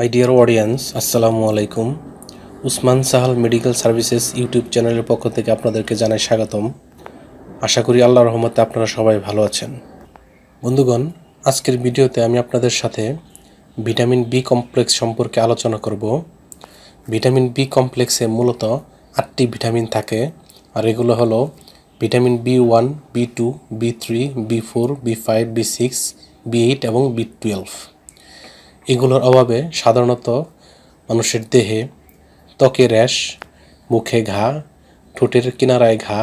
My dear audience আসসালামু আলাইকুম Usman Sahal medical services YouTube চ্যানেলের পক্ষ থেকে আপনাদেরকে জানাই স্বাগতম। আশা করি আল্লাহ রহমতে আপনারা সবাই ভালো আছেন। বন্ধুগণ, আজকের ভিডিওতে আমি আপনাদের সাথে ভিটামিন বি কমপ্লেক্স সম্পর্কে আলোচনা করব। ভিটামিন বি কমপ্লেক্সে মূলত আটটি ভিটামিন থাকে, আর এগুলো হলো vitamin B one B two B three B four B five B six B eight এবং বি টুয়েলভ এগুলোর অভাবে সাধারণত মানুষের দেহে ত্বকে র্যাশ, মুখে ঘা, ঠোঁটের কিনারায় ঘা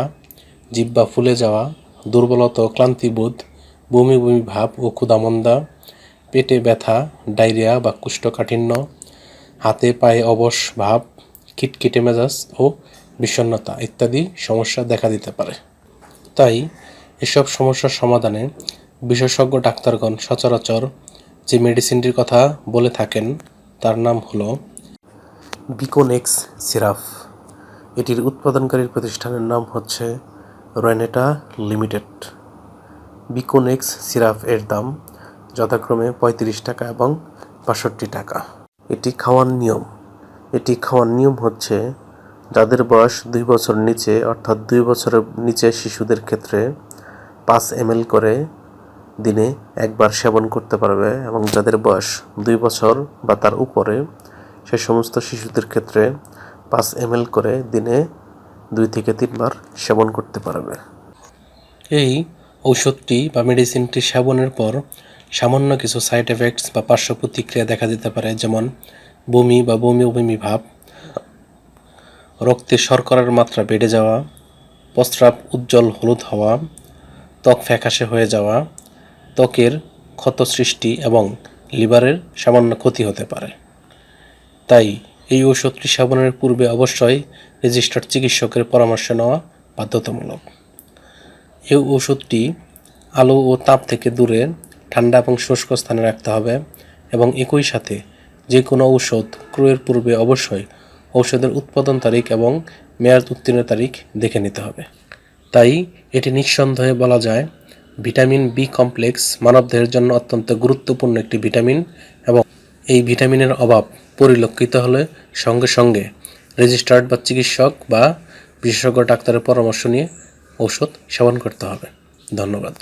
জিব্বা ফুলে যাওয়া, দুর্বলতা ক্লান্তিবোধ, বমি বমি ভাব ও ক্ষুদামন্দা পেটে ব্যথা, ডায়রিয়া বা কুষ্ঠকাঠিন্য, হাতে পায়ে অবশ ভাব, খিটখিটে মেজাজ ও বিষণ্ণতা ইত্যাদি সমস্যা দেখা দিতে পারে। তাই এসব সমস্যার সমাধানে বিশেষজ্ঞ ডাক্তারগণ সচরাচর যে মেডিসিনটির কথা বলে থাকেন, তার নাম হলো বিকোনেক্স সিরাপ এটির উৎপাদনকারী প্রতিষ্ঠানের নাম হচ্ছে রয়নেটা লিমিটেড। বিকোনেক্স সিরাপ এর দাম যথাক্রমে পঁয়ত্রিশ টাকা এবং বাষট্টি টাকা। এটি খাওয়ার নিয়ম। এটি খাওয়ার নিয়ম হচ্ছে যাদের বয়স দুই বছর নিচে, অর্থাৎ দুই বছরের নিচে শিশুদের ক্ষেত্রে পাঁচ এম করে দিনে একবার সেবন করতে পারবে এবং যাদের বয়স দুই বছর বা তার উপরে, সে সমস্ত শিশুদের ক্ষেত্রে পাঁচ এম করে দিনে দুই থেকে তিনবার সেবন করতে পারবে। এই ঔষধটি বা মেডিসিনটি সেবনের পর সামান্য কিছু সাইড এফেক্টস বা পার্শ্ব প্রতিক্রিয়া দেখা দিতে পারে, যেমন বমি বা বমি বমি ভাব, রক্তে শর্করার মাত্রা বেড়ে যাওয়া, প্রস্রাব উজ্জ্বল হলুদ হওয়া, ত্বক ফ্যাকাশে হয়ে যাওয়া ত্বকের ক্ষত সৃষ্টি এবং লিভারের সামান্য ক্ষতি হতে পারে। তাই এই ঔষধটি সেবনের পূর্বে অবশ্যই রেজিস্টার্ড চিকিৎসকের পরামর্শ নেওয়া বাধ্যতামূলক। এই ওষুধটি আলো ও তাপ থেকে দূরে, ঠান্ডা এবং শুষ্ক স্থানে রাখতে হবে এবং একই সাথে যে কোনো ঔষধ ক্রয়ের পূর্বে অবশ্যই ঔষধের উৎপাদন তারিখ এবং মেয়াদ উত্তীর্ণের তারিখ দেখে নিতে হবে। তাই এটি নিঃসন্দেহে বলা যায় ভিটামিন বি কমপ্লেক্স মানবদেহের জন্য অত্যন্ত গুরুত্বপূর্ণ একটি ভিটামিন এবং এই ভিটামিনের অভাব পরিলক্ষিত হলে সঙ্গে সঙ্গে রেজিস্টার্ড বা চিকিৎসক বা বিশেষজ্ঞ ডাক্তারের পরামর্শ নিয়ে ঔষধ সেবন করতে হবে। ধন্যবাদ।